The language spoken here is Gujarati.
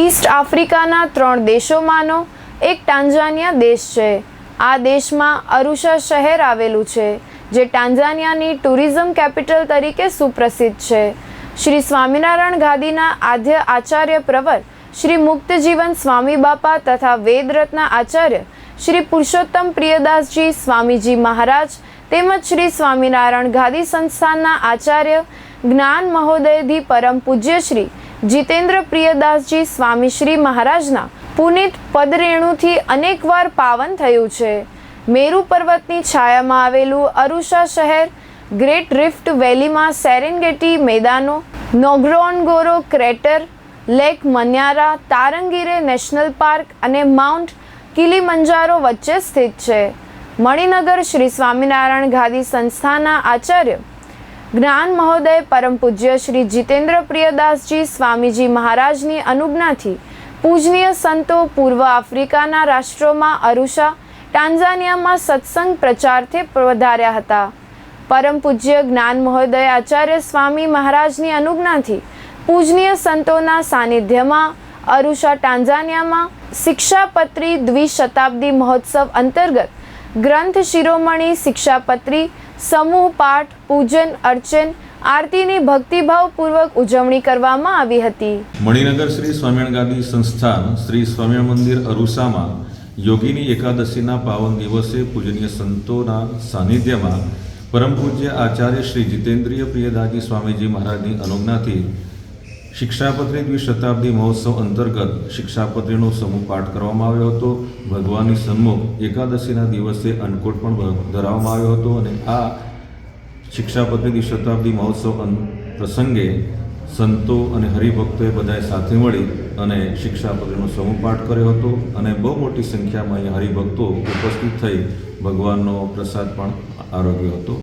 ઈસ્ટ આફ્રિકાના ત્રણ દેશોમાંનો એક ટાંઝાનિયા દેશ છે. આ દેશમાં અરુષા શહેર આવેલું છે, જે ટાંઝાનિયાની ટુરિઝમ કેપિટલ તરીકે સુપ્રસિદ્ધ છે. શ્રી સ્વામિનારાયણ ગાદીના આદ્ય આચાર્ય પ્રવર શ્રી મુક્તજીવન સ્વામી બાપા તથા વેદરત્ના આચાર્ય શ્રી પુરુષોત્તમ પ્રિયદાસજી સ્વામીજી મહારાજ તેમજ શ્રી સ્વામિનારાયણ ગાદી સંસ્થાનના આચાર્ય જ્ઞાન મહોદયધી પરમ પૂજ્ય શ્રી જીતેન્દ્ર પ્રિયદાસજી સ્વામી શ્રી મહારાજના પુનિત પદરેણુથી અનેકવાર પાવન થયું છે. મેરુ પર્વતની છાયામાં આવેલું અરુષા શહેર, ગ્રેટ રિફ્ટ વેલીમાં સેરેનગેટી મેદાનો Ngorongoro crater, lake Manyara, Tarangire national park અને માઉન્ટ કિલીમંજારો વચ્ચે સ્થિત છે. મણિનગર શ્રી સ્વામિનારાયણ ગાદી સંસ્થાના આચાર્ય જ્ઞાન મહોદય, પરમ પૂજ્ય શ્રી જીતેન્દ્ર પ્રિયદાસજી, સ્વામીજી મહારાજની અનુજ્ઞાથી પૂજનીય સંતો પૂર્વ આફ્રિકાના રાષ્ટ્રોમાં અરુષા ટાન્ઝાનિયામાં સત્સંગ પ્રચારથી વધાર્યા હતા. પરમ પૂજ્ય જ્ઞાન મહોદય આચાર્ય સ્વામી મહારાજની અનુજ્ઞાથી પૂજનીય સંતોના સાનિધ્યમાં અરુષા ટાન્ઝાનિયામાં શિક્ષાપત્રી દ્વિશતાબ્દી મહોત્સવ અંતર્ગત ગ્રંથ શિરોમણી શિક્ષાપત્રી સમૂહ પાઠ, પૂજન, અર્ચન, આરતીની ભક્તિભાવપૂર્વક ઉજવણી કરવામાં આવી હતી. મણિનગર શ્રી સ્વામિનારાયણ સંસ્થાન શ્રી સ્વામિનારાયણ મંદિર અરુસામાં યોગીની એકાદશીના પાવન દિવસે પૂજનીય સંતોના સાનિધ્યમાં પરમ પૂજ્ય આચાર્ય શ્રી જીતેન્દ્રિય પ્રિયદાજી સ્વામીજી મહારાજની અનુજ્ઞાથી શિક્ષાપત્રી દ્વિશતાબ્દી મહોત્સવ અંતર્ગત શિક્ષાપત્રીનો સમૂહ પાઠ કરવામાં આવ્યો હતો. ભગવાનની સન્મુખ એકાદશીના દિવસે અન્નકૂટ પણ ધરાવવામાં આવ્યો હતો અને આ શિક્ષાપત્રી દ્વિશતાબ્દી મહોત્સવ પ્રસંગે સંતો અને હરિભક્તોએ બધાએ સાથે મળી અને શિક્ષાપત્રીનો સમૂહ પાઠ કર્યો હતો અને બહુ મોટી સંખ્યામાં અહીંયા હરિભક્તો ઉપસ્થિત થઈ ભગવાનનો પ્રસાદ પણ આરોગ્યો હતો.